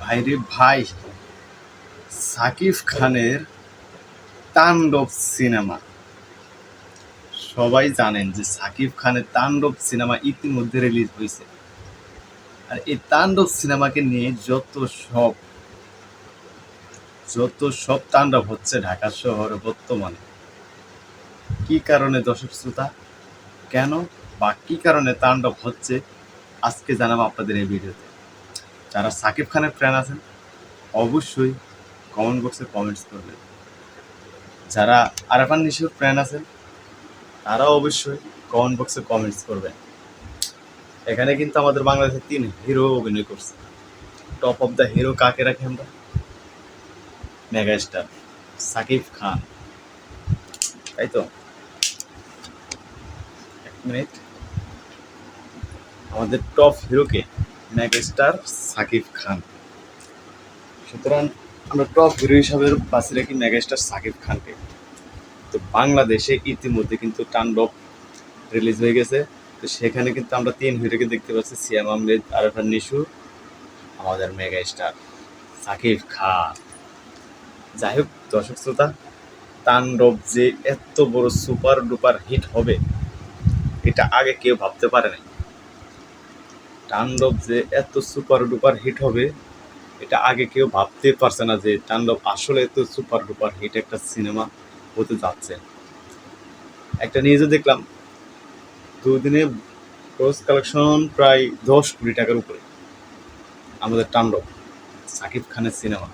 ভাইরে ভাই, সাকিব খানের তাণ্ডব সিনেমা। সবাই জানেন যে সাকিব খানের তাণ্ডব সিনেমা ইতিমধ্যে রিলিজ হয়েছে। আর এই তাণ্ডব সিনেমাকে নিয়ে যত সব যত সব তাণ্ডব হচ্ছে ঢাকা শহরে বর্তমানে, কি কারণে দর্শক শ্রোতা? কেন বা কি কারণে তাণ্ডব হচ্ছে? আজকে জানাব আপনাদের এই ভিডিওতে। যারা সাকিব খানের ফ্যান আছেন, অবশ্যই কমেন্ট বক্সে কমেন্টস করবেন। যারা আরাফান নিশুর ফ্যান আছেন, তারাও অবশ্যই কমেন্ট বক্সে কমেন্টস করবেন। এখানে কিন্তু আমাদের বাংলাদেশে তিন হিরো অভিনয় করছে। টপ অফ দ্য হিরো কাকে রাখি আমরা? Mega star Shakib Khan. তাই তো? এক মিনিট আমাদের টপ হিরোকে মেগা স্টার সাকিব খান। সুতরাং আমরা টপ হিরো হিসাবে বাঁচি রাখি মেগা স্টার সাকিব খানকে। তো বাংলাদেশে ইতিমধ্যে কিন্তু তাণ্ডব রিলিজ হয়ে গেছে। তো সেখানে কিন্তু আমরা তিন হিরোকে দেখতে পাচ্ছি, সিয়াম আহমেদ, আরফান নিশু, আমাদের মেগা স্টার সাকিব খান। যাই হোক, দর্শক শ্রোতা, তাণ্ডব যে এত বড় সুপার ডুপার হিট হবে, এটা আগে কেউ ভাবতে পারে নাই। তাণ্ডব যে এত সুপার ডুপার হিট হবে, এটা আগে কেউ ভাবতে পারছে না যে তাণ্ডব আসলে এত সুপার ডুপার হিট একটা সিনেমা হতে যাচ্ছে। একটা নিউজে দেখলাম, দুদিনে ক্রস কালেকশন প্রায় দশ কোটি টাকার উপরে আমাদের তাণ্ডব, সাকিব খানের সিনেমা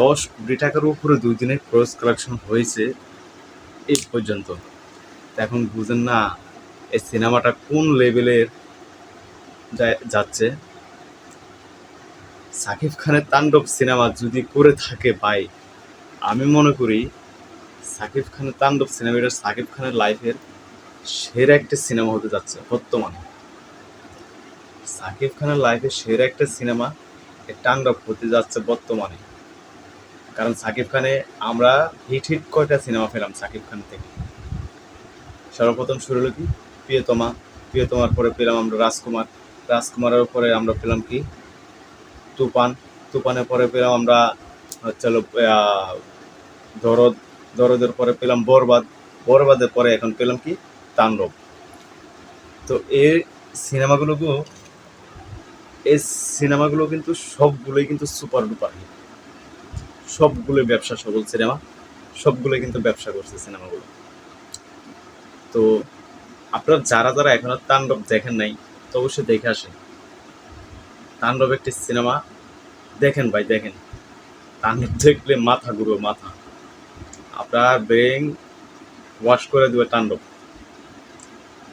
দশ কোটি টাকার উপরে দুই দিনে ক্রস কালেকশন হয়েছে এই পর্যন্ত। এখন বুঝেন না, এই সিনেমাটা কোন লেভেলের যাচ্ছে। সাকিব খানের তাণ্ডব সিনেমা যদি করে থাকে ভাই, আমি মনে করি সাকিব খানের তাণ্ডব সিনেমাটা সাকিব খানের লাইফের সেরা একটা সিনেমা হতে যাচ্ছে বর্তমানে। সাকিব খানের লাইফের সেরা একটা সিনেমা তাণ্ডব হতে যাচ্ছে বর্তমানে। কারণ সাকিব খানে আমরা হিট হিট কয়টা সিনেমা পেলাম সাকিব খান থেকে? সর্বপ্রথম শুরু হলো কি? প্রিয়তমা। প্রিয়তমার পরে পেলাম আমরা রাজকুমার। রাজকুমারের পরে আমরা পেলাম কি? তুফান। তুফানের পরে পেলাম আমরা হচ্ছে দরদ, দরদের পরে পেলাম বরবাদ। বরবাদের পরে এখন পেলাম কি? তাণ্ডব। তো এই সিনেমাগুলোকেও এই সিনেমাগুলো কিন্তু সবগুলোই কিন্তু সুপার ডুপার হিট সবগুলোই ব্যবসা সফল সিনেমা। সবগুলোই কিন্তু ব্যবসা করছে সিনেমাগুলো। তো আপনারা যারা যারা এখনও তাণ্ডব দেখেন নাই তো অবশ্যই দেখে আসেন। তাণ্ডব একটি সিনেমা। দেখেন ভাই, দেখেন। তাণ্ডব দেখলে মাথা ঘুরবে, মাথা। আপনার ব্রেন ওয়াশ করে দেবে তাণ্ডব।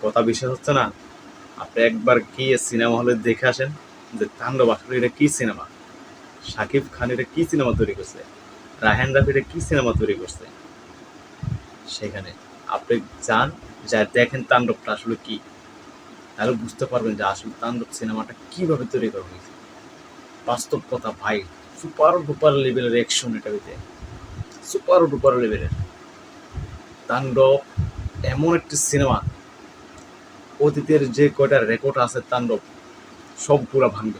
কথা বিশ্বাস হচ্ছে না? আপনি একবার গিয়ে সিনেমা হলে দেখে আসেন যে তাণ্ডব আসলে এটা কী সিনেমা? শাকিব খান এটা কি সিনেমা তৈরি করছে? রাহেন রাফি এটা কী সিনেমা তৈরি করছে? সেখানে আপনি যান, যা দেখেন তাণ্ডবটা আসলে কি? তাহলে বুঝতে পারবেন যে আসলে তাণ্ডব সিনেমাটা কীভাবে তৈরি করা হয়েছে। বাস্তব কথা ভাই, সুপার ডুপার লেভেলের অ্যাকশন এটা হইতে। সুপার ডুপার লেভেলের। তাণ্ডব এমন একটি সিনেমা, অতীতের যে কয়টা রেকর্ড আছে তাণ্ডব, সবগুলা ভাঙবে।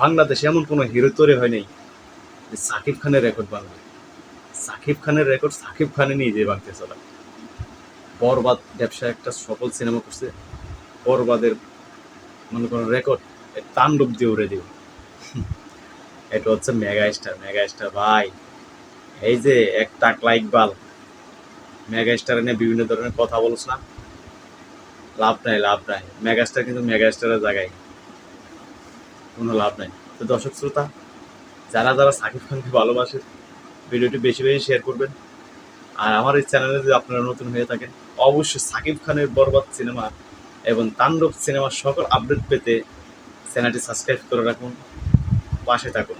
বাংলাদেশে এমন কোনো হিরো তৈরি হয় নাই যে সাকিব খানের রেকর্ড ভাঙবে। সাকিব খানের রেকর্ড সাকিব খানে নিয়ে যে ভাঙতে চলা বরবাদ ব্যবসা একটা সফল সিনেমা করছে। বরবাদের মনে করেন রেকর্ড তাণ্ডব দিয়ে উড়ে দিব। এটা হচ্ছে মেগা স্টার মেগা স্টার ভাই। এই যে এক টাকলা ইকবাল মেগা স্টার নিয়ে বিভিন্ন ধরনের কথা বলছ না? লাভ নাই লাভ নাই। মেগা স্টার কিন্তু মেগা স্টারের জায়গায়। কোনো লাভ নাই। তো দর্শক শ্রোতা, যারা যারা সাকিব খানকে ভালোবাসে, ভিডিওটি বেশি বেশি শেয়ার করবেন। আর আমার এই চ্যানেলে যদি আপনারা নতুন হয়ে থাকেন, অবশ্যই সাকিব খানের বরবাদ সিনেমা এবং তাণ্ডব সিনেমার সকল আপডেট পেতে চ্যানেলটি সাবস্ক্রাইব করে রাখুন, পাশে থাকুন।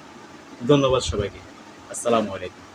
ধন্যবাদ সবাইকে। আসসালামু আলাইকুম।